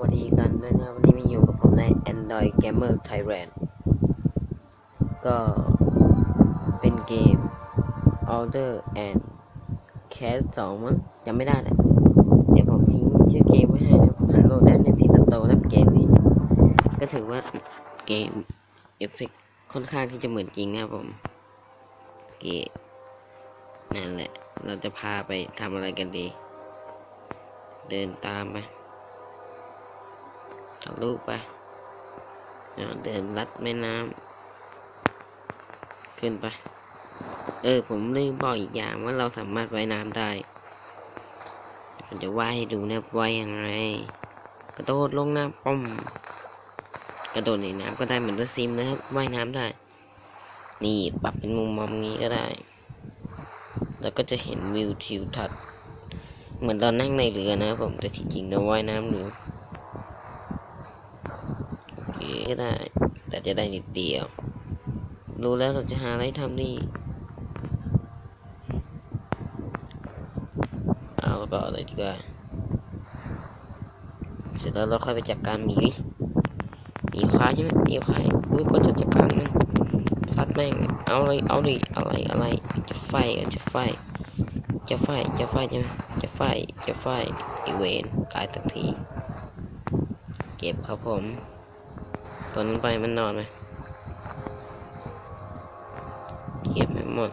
วัสดีกันด้วยนะครับ วันนี้มาอยู่กับผมใน Android Gamer Thailand ก็เป็นเกม Order and Cast 2มั้งจำไม่ได้แหละเดี๋ยวผมทิ้งชื่อเกมไว้ให้นะหาโหลดได้ในพีสโตนะเกมนี้ ก็ถือว่าเกมเอฟเฟกค่อนข้างที่จะเหมือนจริงนะผมเกมนั่นแหละ เราจะพาไปทำอะไรกันดี เดินตามไป ทะลุไปล้วเดินลัดแม่น้ำขึ้นไป เออ ผมลืมบอกอีกอย่างว่าเราสามารถว่ายน้ำได้ผมจะว่ายให้ดูนะว่ายยังไง กระโดดลงน้ำป้อม กระโดดในน้ำก็ได้เหมือนตัวซิมนะครับว่ายน้ำได้ นี่ปรับเป็นมุมมองนี้ก็ได้ แล้วก็จะเห็นวิวทิวทัศน์เหมือนเรานั่งในเรือนะครับผมแต่ที่จริงเราว่ายน้ำอยู่ ก็ได้ แต่จะได้นิดเดียว รู้แล้วเราจะหาอะไรทำดีเอาก็อะไรดีกว่า เสร็จแล้วเราค่อยไปจัดการหมีหมีควายใช่ไหมหมีควายอุ้ยก็จะจัดการมันซัดแม่งเลยเอาเลยเอาเลยอะไรอะไรจะไฟจะไฟจะไฟจะไฟใช่ไหมจะไฟจะไฟอีเวนตายสักที เก็บครับผม ตอนนั้นไปมันนอนไหมเก็บไม่หมด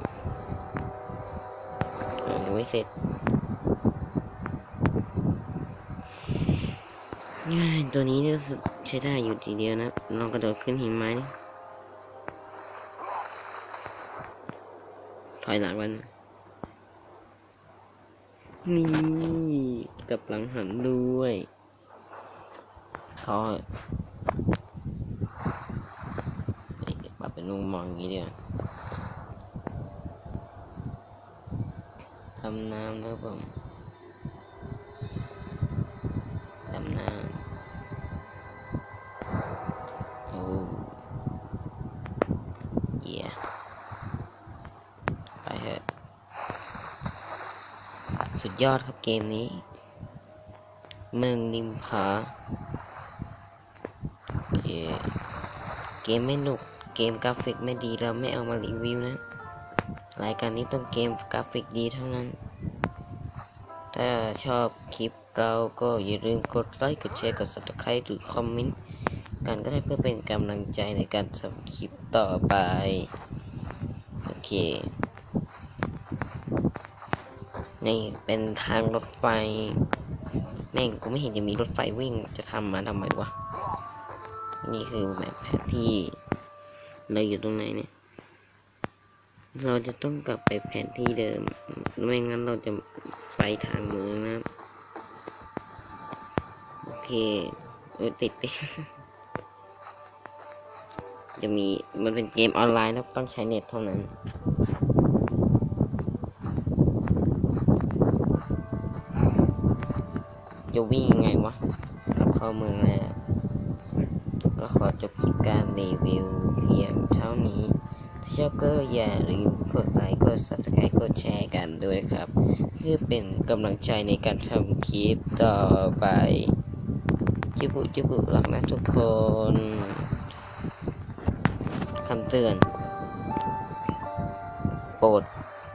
ยังไม่เสร็จง่ายตัวนี้เนี่ยรู้สึกใช้ได้อยู่ทีเดียวนะลองกระโดดขึ้นหินไม้ถอยหลังมันนี่กับหลังหันด้วยเขา ปรับเป็นมุมมองอย่างนี้ดีกว่าทำน้ำนะครับผมทำน้ำโอ้เย่ไปเถอะสุดยอดครับเกมนี้เมืองริมผาโอเคเกมไม่หนุก เกมกราฟิกไม่ดีเราไม่เอามารีวิวนะ รายการนี้ต้องเกมกราฟิกดีเท่านั้น ถ้าชอบคลิปเราก็อย่าลืมกดไลค์กดแชร์กด subscribe หรือคอมเมนต์กันก็ได้เพื่อเป็นกำลังใจในการทำคลิปต่อไป โอเค นี่เป็นทางรถไฟ แม่งกูไม่เห็นจะมีรถไฟวิ่งจะทำมาทำไมวะ นี่คือแบบแผนที่ เราอยู่ตรงไหนเนี่ย เราจะต้องกลับไปแผนที่เดิม ไม่งั้นเราจะไปทางเมืองนะ โอเคเออติดไปจะมีมันเป็นเกมออนไลน์นะครับต้องใช้เน็ตเท่านั้นจะวิ่งยังไงวะเข้าเมืองแล้ว ก็ขอจบคลิปการรีวิวเพียงเท่านี้ ถ้าชอบก็อย่าลืมกดไลค์กด subscribe กดแชร์กันด้วยครับ เพื่อเป็นกำลังใจในการทำคลิปต่อไป จุบุจุบุรักนะทุกคนคำเตือน โปรด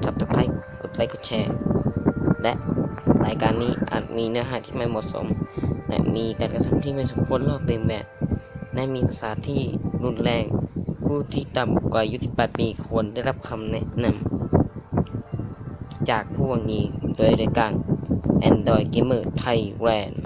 subscribe กดไลค์กดแชร์ และรายการนี้อาจมีเนื้อหาที่ไม่เหมาะสม และมีการกระทำที่ไม่สมควรลอกเลียนแบบ และมีภาษาที่รุนแรง ผู้ที่ต่ำกว่าอายุ 18 ปีควรได้รับคำแนะนำจากผู้วังยีโดยรายการ Android Gamer Thailand